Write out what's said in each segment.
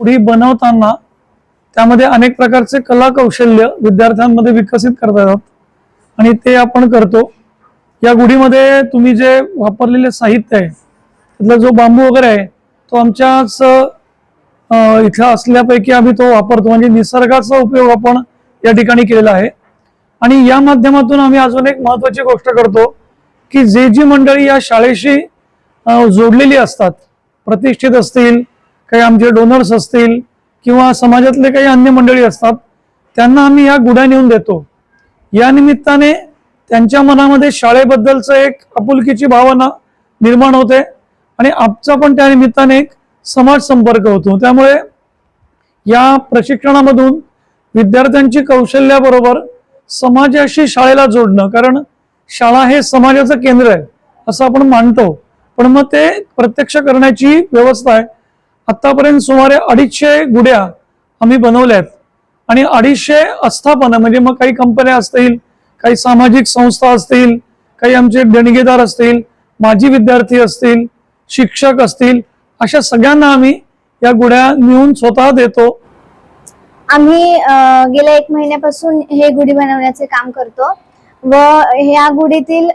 गुढी बनवताना त्यामध्ये अनेक प्रकारचे कला कौशल्य विद्यार्थ्यांमध्ये विकसित करता येतात. आणि ते आपण करतो. या गुढीमध्ये तुम्ही जे वापरलेले साहित्य आहे त्यातला जो बांबू वगैरे आहे तो आमच्याच अं, इथला असल्यापैकी आम्ही तो वापरतो. म्हणजे निसर्गाचा उपयोग आपण या ठिकाणी केलेला आहे. आणि या माध्यमातून आम्ही अजून एक महत्वाची गोष्ट करतो की जे जी मंडळी या शाळेशी जोडलेली असतात प्रतिष्ठित असतील काही आमचे डोनर्स असतील किंवा समाजातले काही अन्य मंडळी असतात त्यांना आम्ही या गुढ्या नेऊन देतो. या निमित्ताने त्यांच्या मनामध्ये शाळेबद्दलचं एक आपुलकीची भावना निर्माण होते आणि आमचा पण त्या निमित्ताने एक समाज संपर्क होतो. त्यामुळे या प्रशिक्षणामधून विद्यार्थ्यांची कौशल्याबरोबर समाजाशी शाळेला जोडणं कारण शाळा हे समाजाचं केंद्र आहे असं आपण मानतो. पण मग ते प्रत्यक्ष करण्याची व्यवस्था आहे. आतापर्यंत सुमारे अडीचशे गुड्या आम्ही बनवल्या आहेत आणि अडीचशे आस्थापना म्हणजे मग काही कंपन्या असतील काही सामाजिक संस्था असतील काही आमचे देणगीदार असतील माजी विद्यार्थी असतील शिक्षक असतील अशा सगळ्यांना आम्ही या गुड्या मिळून स्वतः देतो. आम्ही गेल्या एक महिन्यापासून हे गुढी बनवण्याचे काम करतो. व ह्या गुढीतील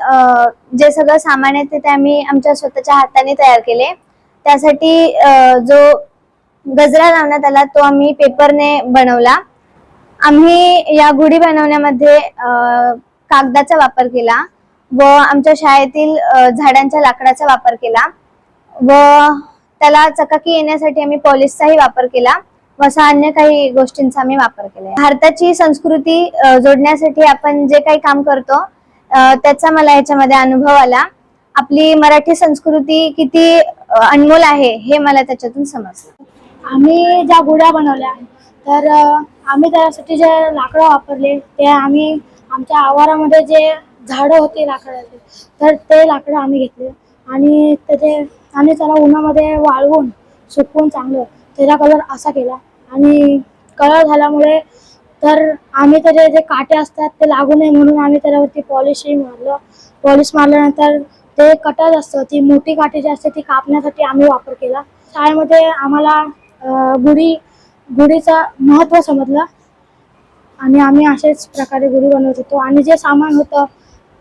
जे सगळं सामान आहे ते ते आम्ही आमच्या स्वतःच्या हाताने तयार केले. त्यासाठी जो गजरा लावण्यात आला तो आम्ही पेपरने बनवला. आम्ही या गुढी बनवण्यामध्ये कागदाचा वापर केला व आमच्या शाळेतील झाडांच्या लाकडाचा वापर केला व त्याला चकाकी येण्यासाठी आम्ही पॉलिशचाही वापर केला व असा अन्य काही गोष्टींचा आम्ही वापर केला. भारताची संस्कृती जोडण्यासाठी आपण जे काही काम करतो त्याचा मला याच्यामध्ये अनुभव आला. आपली मराठी संस्कृती किती अनमोल आहे हे मला त्याच्यातून समजलं आम्ही ज्या गुड्या बनवल्या तर आम्ही त्यासाठी जे लाकडं वापरले ते आम्ही आमच्या आवारामध्ये जे झाडं होते लाकडाचे तर ते लाकडं आम्ही घेतले. आणि त्याचे आणि त्याला उन्हामध्ये वाळवून सुकवून चांगलं त्याचा कलर असा केला. आणि कलर झाल्यामुळे तर आम्ही त्याचे जे काटे असतात ते लागू नये म्हणून आम्ही त्याच्यावरती पॉलिशही मारलं. पॉलिश मारल्यानंतर ते कटर असतं ती मोठी काठी जी असते ती कापण्यासाठी आम्ही वापर केला. शाळेमध्ये आम्हाला गुढी गुढीचं महत्त्व समजलं. आणि आम्ही असेच प्रकारे गुढी बनवत होतो. आणि जे सामान होतं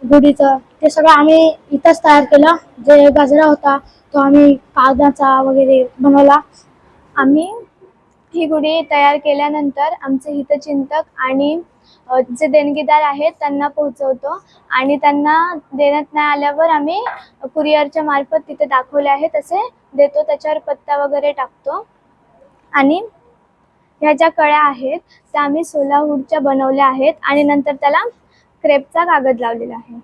गुढीचं ते सगळं आम्ही इथंच तयार केलं. जे गजरा होता तो आम्ही कागदाचा वगैरे बनवला. आम्ही ही गुढी तयार केल्यानंतर आमचे हितचिंतक आणि जे देणगीदार आहेत त्यांना पोहोचवतो. आणि त्यांना देण्यात नाही आल्यावर आम्ही कुरिअरच्या मार्फत तिथे दाखवले आहे तसे देतो. त्याच्यावर पत्ता वगैरे टाकतो. आणि ह्या ज्या कळ्या आहेत त्या आम्ही सोलाहूडच्या बनवल्या आहेत. आणि नंतर त्याला क्रेपचा कागद लावलेला आहे.